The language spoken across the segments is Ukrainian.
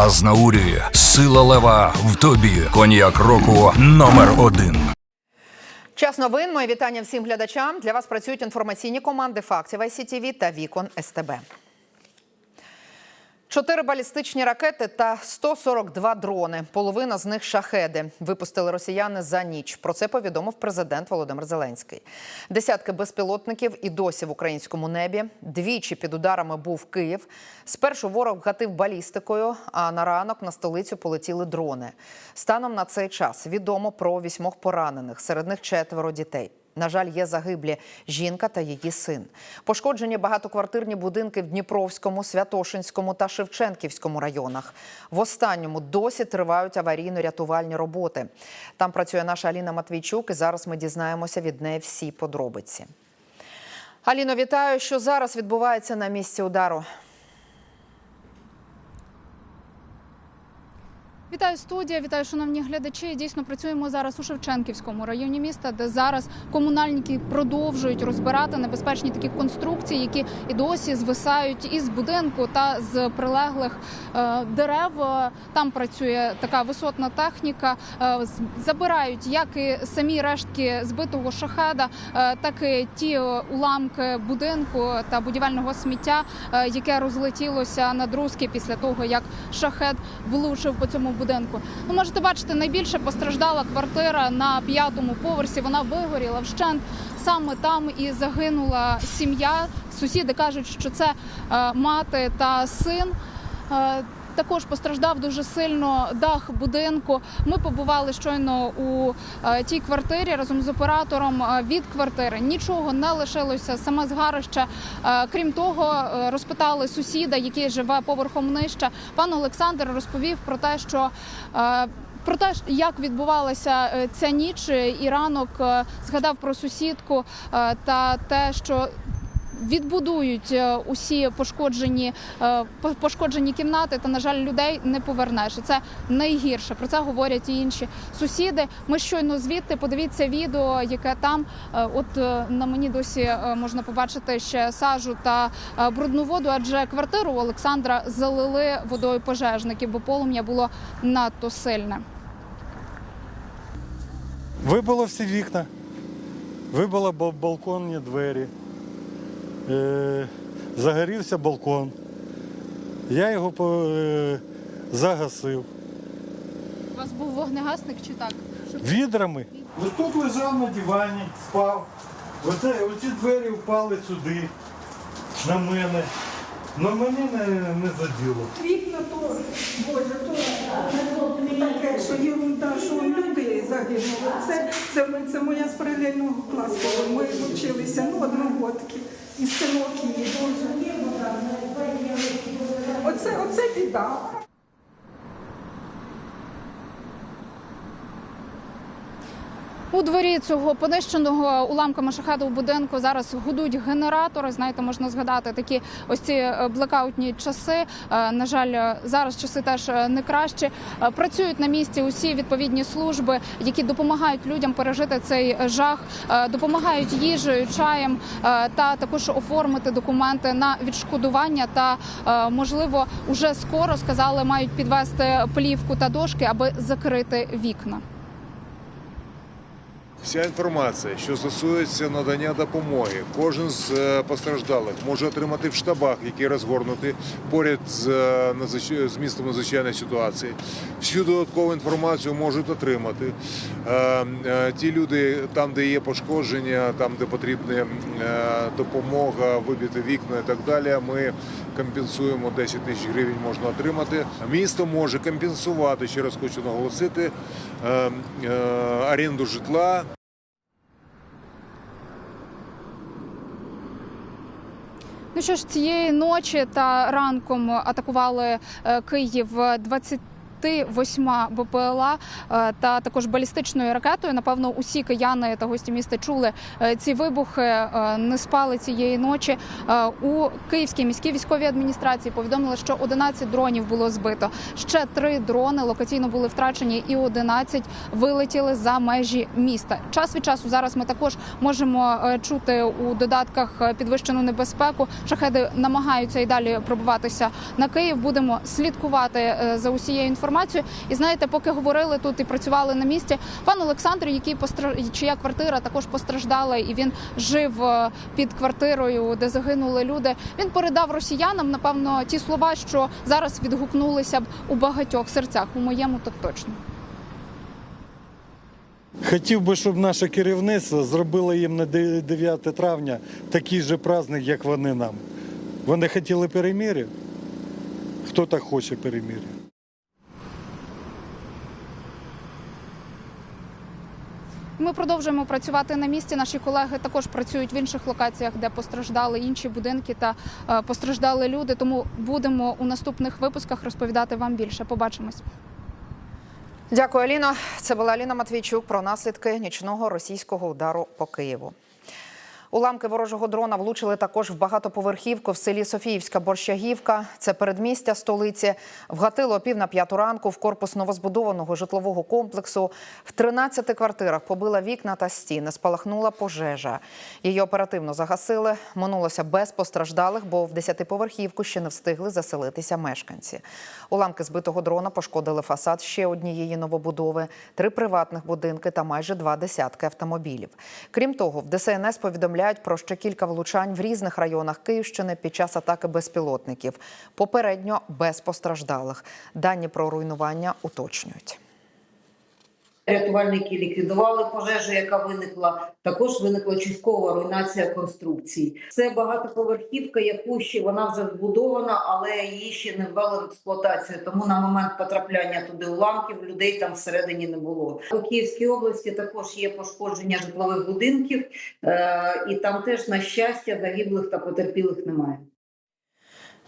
Азнаурі, сила лева в тобі. Коньяк року номер один. Час новин. Моє вітання всім глядачам. Для вас працюють інформаційні команди фактів ICTV та Вікон СТБ. Чотири балістичні ракети та 142 дрони. Половина з них шахеди. Випустили росіяни за ніч. Про це повідомив президент Володимир Зеленський. Десятки безпілотників і досі в українському небі. Двічі під ударами був Київ. Спершу ворог гатив балістикою, а на ранок на столицю полетіли дрони. Станом на цей час відомо про вісьмох поранених. Серед них четверо дітей. На жаль, є загиблі жінка та її син. Пошкоджені багатоквартирні будинки в Дніпровському, Святошинському та Шевченківському районах. В останньому досі тривають аварійно-рятувальні роботи. Там працює наша Аліна Матвійчук, і зараз ми дізнаємося від неї всі подробиці. Аліно, вітаю, що зараз відбувається на місці удару. Вітаю студія, вітаю, шановні глядачі. Дійсно працюємо зараз у Шевченківському районі міста, де зараз комунальники продовжують розбирати небезпечні такі конструкції, які і досі звисають із будинку та з прилеглих е, дерев. Там працює така висотна техніка. Е, забирають як і самі рештки збитого шахеда, е, так і ті уламки будинку та будівельного сміття, е, яке розлетілося на друзки після того, як шахет влучив по цьому будинку. Ви можете бачити, найбільше постраждала квартира на п'ятому поверсі. Вона вигоріла вщент. Саме там і загинула сім'я. Сусіди кажуть, що це е, мати та син. Також постраждав дуже сильно дах будинку. Ми побували щойно у е, тій квартирі разом з оператором е, від квартири. Нічого не лишилося, саме згарище. Е, крім того, розпитали сусіда, який живе поверхом нижче. Пан Олександр розповів про те, що про те, як відбувалася ця ніч і ранок, згадав про сусідку та те, що відбудують е, усі пошкоджені, е, пошкоджені кімнати, та на жаль, людей не повернеш. І Це найгірше. Про це говорять і інші сусіди. Ми щойно звідти подивіться відео, яке там. Е, От на мені досі можна побачити ще сажу та брудну воду, адже квартиру Олександра залили водою пожежників, бо полум'я було надто сильне. Вибило всі вікна, вибило бал- балконні двері, е, загорівся балкон. Я його по- е, загасив У вас був вогнегасник чи так? відрами. Ось тут лежав на дивані, спав. Оце, оці двері впали сюди, на мене. На мене не, не заділо. Вікна то, Боже, то таке, що ерунда, що люди загинули. Це, це, це моя з паралельного класу. Ми вчилися, ну, одногодки. І синок її. Боже. Оце, оце біда. У дворі цього понищеного уламками шахеду будинку зараз гудуть генератори. Знаєте, можна згадати такі ось ці е, блекаутні часи. Е, На жаль, е, зараз часи теж не кращі. Працюють на місці усі відповідні служби, які допомагають людям пережити цей жах, допомагають їжею, чаєм та також оформити документи на відшкодування. Та можливо, уже скоро сказали, мають підвести плівку та дошки, аби закрити вікна. Вся інформація, що стосується надання допомоги, кожен з е, постраждалих може отримати в штабах, які розгорнуті поряд з, е, з містом надзвичайної ситуації. Всю додаткову інформацію можуть отримати. Е, Ті люди, там, де є пошкодження, там, де потрібна допомога, вибити вікна і так далі, ми компенсуємо 10 тисяч гривень можна отримати. Місто може компенсувати, ще раз хочу наголосити, е, е, оренду житла. Ну що ж, цієї ночі та ранком атакували е, Київ 20 28 БПЛА е, та також балістичною ракетою. Напевно, усі кияни та гості міста чули е, ці вибухи, е, не спали цієї ночі. У Київській міській військовій адміністрації повідомили, що 11 дронів було збито. Ще три дрони локаційно були втрачені, і 11 вилетіли за межі міста. Час від часу зараз ми також можемо чути у додатках підвищену небезпеку. Шахеди намагаються і далі пробуватися на Київ. Будемо слідкувати за усією інформацією. І знаєте, поки говорили тут і працювали на місці, пан Олександр, який постра... чия квартира також постраждала, і він жив е, під квартирою, де загинули люди. Він передав росіянам, напевно, ті слова, що зараз відгукнулися б у багатьох серцях. У моєму так точно. Хотів би, щоб наше керівництво зробило їм на 9 травня такий же праздник, як вони нам. Вони хотіли перемир'я? Хто так хоче перемир'я? Ми продовжуємо працювати на місці. Наші колеги також працюють в інших локаціях, де постраждали інші будинки та е, постраждали люди. Тому будемо у наступних випусках розповідати вам більше. Побачимось. Дякую, Аліна. Це була Аліна Матвійчук про наслідки нічного російського удару по Києву. Уламки ворожого дрона влучили також в багатоповерхівку в селі Софіївська Борщагівка. Це передмістя столиці. Вгатило пів на п'яту ранку в корпус новозбудованого житлового комплексу. В 13 квартирах побила вікна та стіни. Спалахнула пожежа. Її оперативно загасили. Минулося без постраждалих, бо в 10-поверхівку ще не встигли заселитися мешканці. Уламки збитого дрона пошкодили фасад ще однієї новобудови, три приватних будинки та майже два десятки автомобілів. Крім того, в ДСНС повідомляють про ще кілька влучань в різних районах Київщини під час атаки безпілотників. Попередньо без постраждалих. Дані про руйнування уточнюють. Рятувальники ліквідували пожежу, яка виникла. Також виникла часткова руйнація конструкцій. Це багатоповерхівка, яку ще вона вже збудована, але її ще не ввели в експлуатацію. Тому на момент потрапляння туди уламків людей там всередині не було. У Київській області також є пошкодження житлових будинків, е- і там теж на щастя загиблих та потерпілих немає.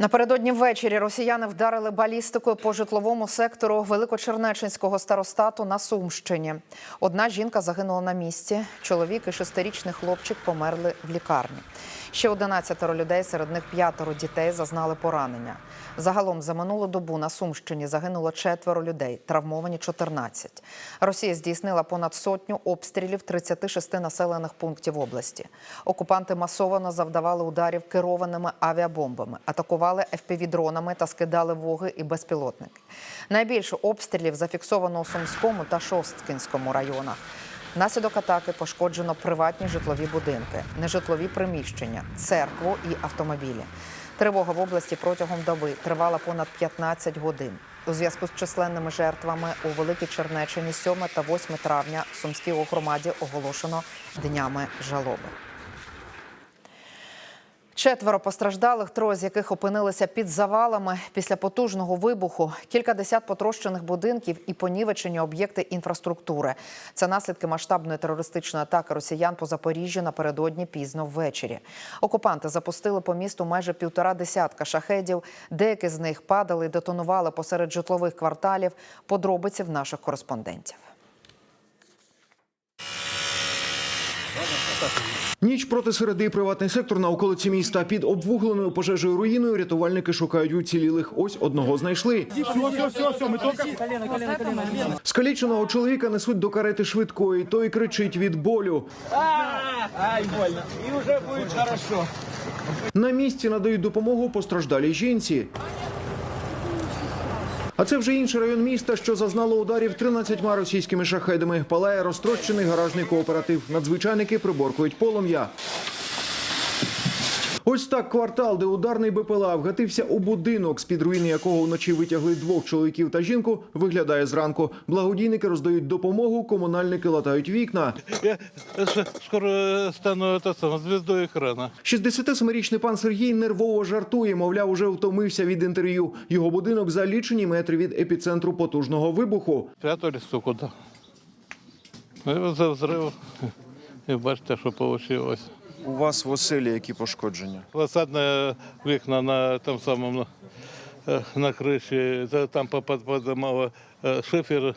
Напередодні ввечері росіяни вдарили балістикою по житловому сектору Великочернеченського старостату на Сумщині. Одна жінка загинула на місці. Чоловік і шестирічний хлопчик померли в лікарні. Ще 11 людей, серед них п'ятеро дітей, зазнали поранення. Загалом за минулу добу на Сумщині загинуло четверо людей, травмовані 14. Росія здійснила понад сотню обстрілів 36 населених пунктів області. Окупанти масово завдавали ударів керованими авіабомбами, атакували FPV-дронами та скидали воги і безпілотники. Найбільше обстрілів зафіксовано у Сумському та Шосткінському районах. Внаслідок атаки пошкоджено приватні житлові будинки, нежитлові приміщення, церкву і автомобілі. Тривога в області протягом доби тривала понад 15 годин. У зв'язку з численними жертвами у Великій Чернеччині 7 та 8 травня в Сумській громаді оголошено днями жалоби. Четверо постраждалих, троє з яких опинилися під завалами після потужного вибуху, кілька десят потрощених будинків і понівечені об'єкти інфраструктури. Це наслідки масштабної терористичної атаки росіян по Запоріжжю напередодні пізно ввечері. Окупанти запустили по місту майже півтора десятка шахедів. Деякі з них падали і детонували посеред житлових кварталів. Подробиці в наших кореспондентів. Ніч проти середи приватний сектор на околиці міста під обвугленою пожежею руїною рятувальники шукають уцілілих. Ось одного знайшли. Скаліченого чоловіка несуть до карети швидкої. Той кричить від болю. Ай, больно. И уже будет хорошо. На місці надають допомогу постраждалій жінці. А це вже інший район міста, що зазнало ударів 13 російськими шахедами. Палає розтрощений гаражний кооператив. Надзвичайники приборкують полум'я. Ось так квартал, де ударний БПЛА вгатився у будинок, з під руїни якого вночі витягли двох чоловіків та жінку, виглядає зранку. Благодійники роздають допомогу, комунальники латають вікна. Я скоро стану это самое, звездой экрана. 67-річний пан Сергій нервово жартує, мовляв, уже втомився від інтерв'ю. Його будинок за лічені метри від епіцентру потужного вибуху. І от за взрив. І бачите, що вийшло. У вас в оселі які пошкодження? Фасадне вікна на там самому е, на криші, та там попадало е, шифер,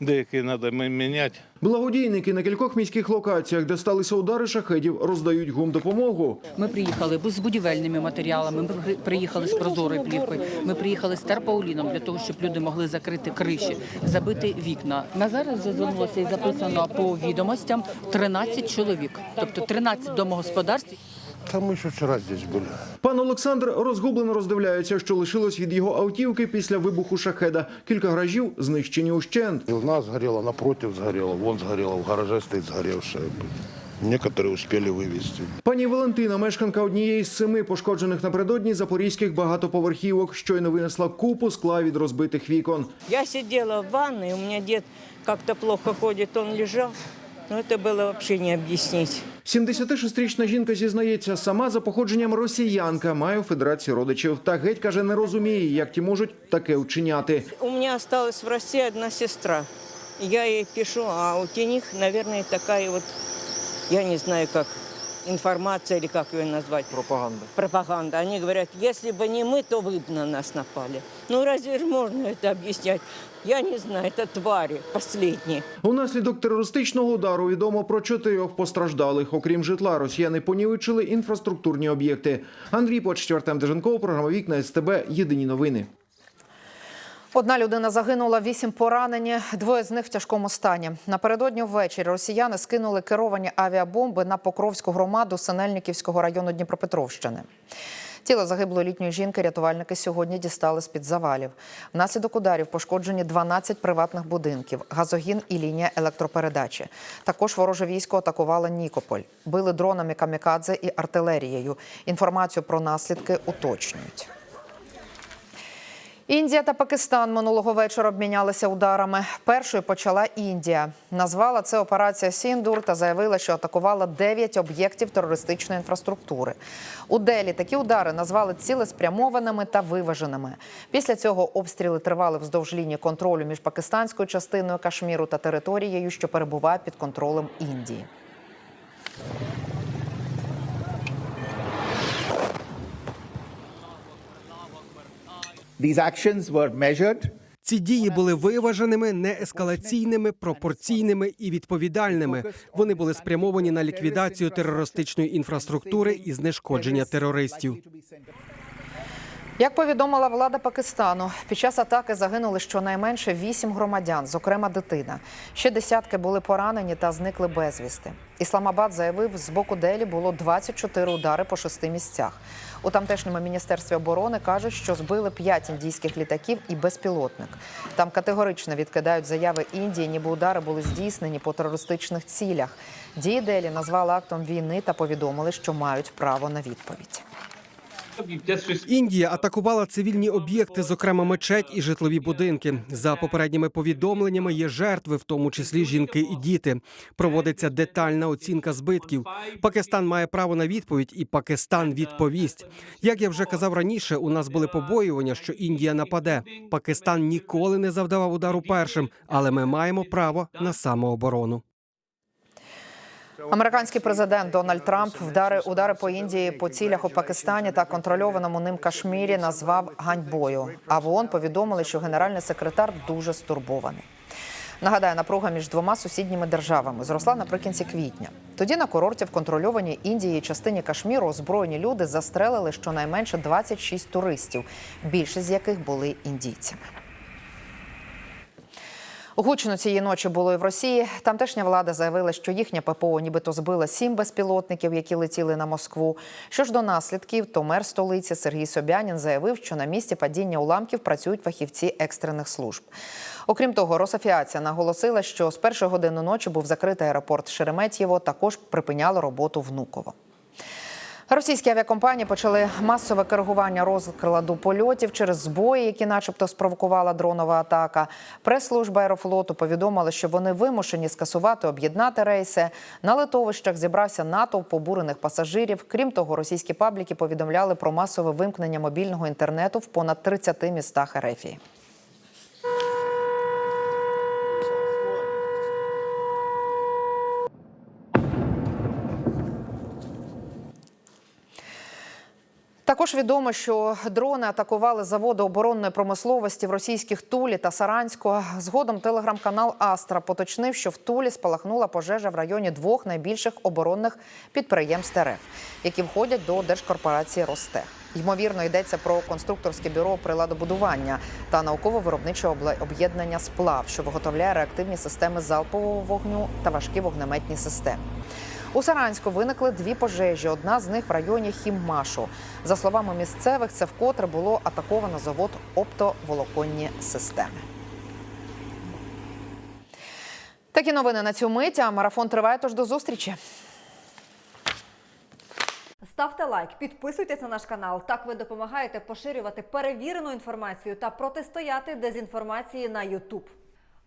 деякий треба міняти. Благодійники на кількох міських локаціях, де сталися удари шахедів, роздають гумдопомогу. Ми приїхали з будівельними матеріалами. Ми приїхали з прозорою плівкою. Ми приїхали з терпауліном для того, щоб люди могли закрити криші, забити вікна. На зараз вже звернулося і записано по відомостям 13 чоловік, тобто 13 домогосподарств. Там мы еще вчера здесь были. Пан Олександр розгублено роздивляється, що лишилось від його автівки після вибуху шахеда. Кілька гаражів знищені ущент. И у нас сгорело, напротив сгорело, вон сгорело, в гараже стоит сгоревшее. Некоторые успели вывести. Пані Валентина, мешканка однієї з семи пошкоджених напередодні запорізьких багатоповерхівок, щойно винесла купу скла від розбитих вікон. Я сидела в ванной, у меня дед как-то плохо ходит, он лежал. Но это было вообще не объяснить. 76-річна жінка зізнається, сама за походженням росіянка, має у федерації родичів. Та геть каже, не розуміє, як ті можуть таке вчиняти. У меня осталась в России одна сестра. Я ей пишу, а у них, наверное, такая вот, я не знаю, как информация или как ее назвать. Пропаганда. Пропаганда. Они говорят, если бы не мы, то вы бы на нас напали. Ну разве же можно это объяснять? Я не знаю, это твари последние. Унаслідок терористичного удару відомо про чотирьох постраждалих. Окрім житла, росіяни понівечили інфраструктурні об'єкти. Андрій Почтів, Артем Деженков, програма Вікна СТБ. Єдині новини. Одна людина загинула, вісім поранені, двоє з них в тяжкому стані. Напередодні ввечері росіяни скинули керовані авіабомби на Покровську громаду Синельниківського району Дніпропетровщини. Тіло загиблої літньої жінки рятувальники сьогодні дістали з-під завалів. Внаслідок ударів пошкоджені 12 приватних будинків, газогін і лінія електропередачі. Також вороже військо атакувало Нікополь. Били дронами камікадзе і артилерією. Інформацію про наслідки уточнюють. Індія та Пакистан минулого вечора обмінялися ударами. Першою почала Індія. Назвала це операція Сіндур та заявила, що атакувала 9 об'єктів терористичної інфраструктури. У Делі такі удари назвали цілеспрямованими та виваженими. Після цього обстріли тривали вздовж лінії контролю між пакистанською частиною Кашміру та територією, що перебуває під контролем Індії. These actions were measured Ці дії були виваженими, неескалаційними, пропорційними і відповідальними. Вони були спрямовані на ліквідацію терористичної інфраструктури і знешкодження терористів. Як повідомила влада Пакистану, під час атаки загинули щонайменше вісім громадян, зокрема дитина. Ще десятки були поранені та зникли безвісти. Ісламабад заявив, з боку Делі було 24 удари по шести місцях. У тамтешньому міністерстві оборони кажуть, що збили п'ять індійських літаків і безпілотник. Там категорично відкидають заяви Індії, ніби удари були здійснені по терористичних цілях. Дії Делі назвали актом війни та повідомили, що мають право на відповідь. Індія атакувала цивільні об'єкти, зокрема мечеть і житлові будинки. За попередніми повідомленнями є жертви, в тому числі жінки і діти. Проводиться детальна оцінка збитків. Пакистан має право на відповідь, і Пакистан відповість. Як я вже казав раніше, у нас були побоювання, що Індія нападе. Пакистан ніколи не завдавав удару першим, але ми маємо право на самооборону. Американський президент Дональд Трамп вдари удари по Індії по цілях у Пакистані та контрольованому ним Кашмірі назвав ганьбою. А в ООН повідомили, що генеральний секретар дуже стурбований. Нагадаю, напруга між двома сусідніми державами зросла наприкінці квітня. Тоді на курорті в контрольованій Індії частині Кашміру озброєні люди застрелили щонайменше 26 туристів, більшість з яких були індійцями. Гучно цієї ночі було і в Росії. Тамтешня влада заявила, що їхня ППО нібито збила сім безпілотників, які летіли на Москву. Що ж до наслідків, то мер столиці Сергій Собянін заявив, що на місці падіння уламків працюють фахівці екстрених служб. Окрім того, Росафіація наголосила, що з першої години ночі був закритий аеропорт Шереметьєво, також припиняли роботу Внуково. Російські авіакомпанії почали масове коригування розкладу польотів через збої, які, начебто, спровокувала дронова атака. Прес-служба аерофлоту повідомила, що вони вимушені скасувати об'єднати рейси. На литовищах зібрався натовп побурених пасажирів. Крім того, російські пабліки повідомляли про масове вимкнення мобільного інтернету в понад 30 містах Ерефії. Також відомо, що дрони атакували заводи оборонної промисловості в російських Тулі та Саранську. Згодом телеграм-канал Астра поточнив, що в Тулі спалахнула пожежа в районі двох найбільших оборонних підприємств РФ, які входять до держкорпорації Ростех. Ймовірно, йдеться про конструкторське бюро приладобудування та науково-виробниче об'єднання сплав, що виготовляє реактивні системи залпового вогню та важкі вогнеметні системи. У Саранську виникли дві пожежі. Одна з них в районі Хіммашу. За словами місцевих, це вкотре було атаковано завод оптоволоконні системи. Такі новини на цю мить. А марафон триває. Тож до зустрічі. Ставте лайк, підписуйтесь на наш канал. Так ви допомагаєте поширювати перевірену інформацію та протистояти дезінформації на YouTube.